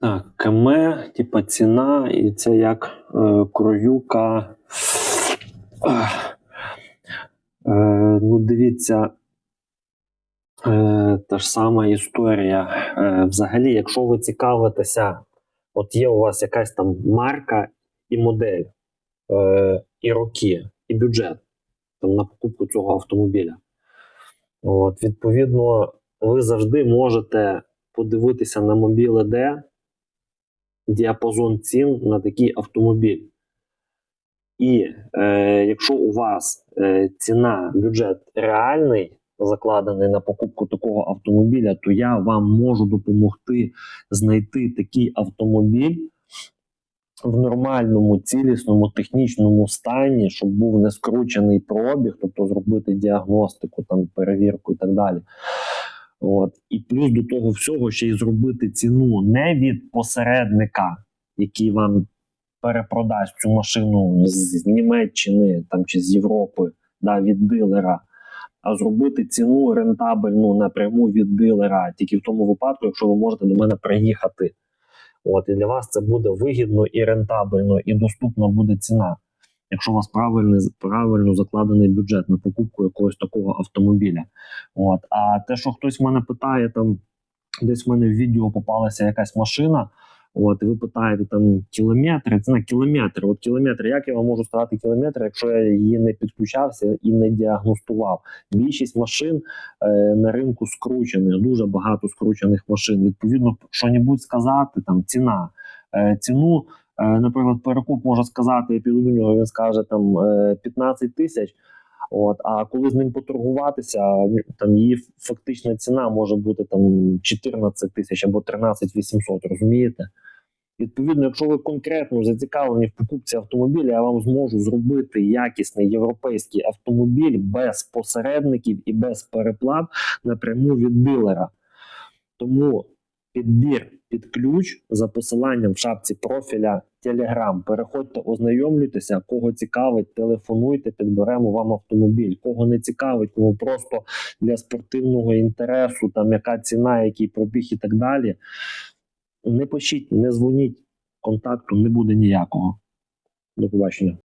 Так, КМ, типа ціна, і це як е, кроюка. Е, ну, дивіться, е, та ж сама історія. Е, взагалі, якщо ви цікавитеся, от є у вас якась там марка і модель, е, і роки, і бюджет там, на покупку цього автомобіля. От, відповідно, ви завжди можете подивитися на мобіле діапазон цін на такий автомобіль. І е, якщо у вас е, ціна, бюджет реальний, закладений на покупку такого автомобіля, то я вам можу допомогти знайти такий автомобіль в нормальному, цілісному, технічному стані, щоб був не скручений пробіг, тобто зробити діагностику, там, перевірку і так далі. От. І плюс до того всього ще й зробити ціну не від посередника, який вам перепродасть цю машину з Німеччини там, чи з Європи, да, від дилера, а зробити ціну рентабельну напряму від дилера, тільки в тому випадку, якщо ви можете до мене приїхати. От, і для вас це буде вигідно і рентабельно, і доступна буде ціна, якщо у вас правильний, правильно закладений бюджет на покупку якогось такого автомобіля. От. А те, що хтось мене питає, там десь в мене в відео попалася якась машина. От, і ви питаєте там кілометри, ціна кілометри. От кілометри, як я вам можу сказати кілометри, якщо я її не підключався і не діагностував? Більшість машин е, на ринку скручених, дуже багато скручених машин. Відповідно, що-небудь сказати, там ціна. Е, ціну, наприклад, перекуп може сказати, я піду до нього, він скаже там е, 15 тисяч. От, а коли з ним поторгуватися, там її фактична ціна може бути там 14 тисяч або 13 800, розумієте? Відповідно, якщо ви конкретно зацікавлені в покупці автомобіля, я вам зможу зробити якісний європейський автомобіль без посередників і без переплат напряму від дилера. Тому підбір під ключ за посиланням в шапці профіля Telegram. Переходьте, ознайомлюйтеся, кого цікавить, телефонуйте, підберемо вам автомобіль. Кого не цікавить, кому просто для спортивного інтересу, там яка ціна, який пробіг і так далі. Не пишіть, не дзвоніть, контакту не буде ніякого. До побачення.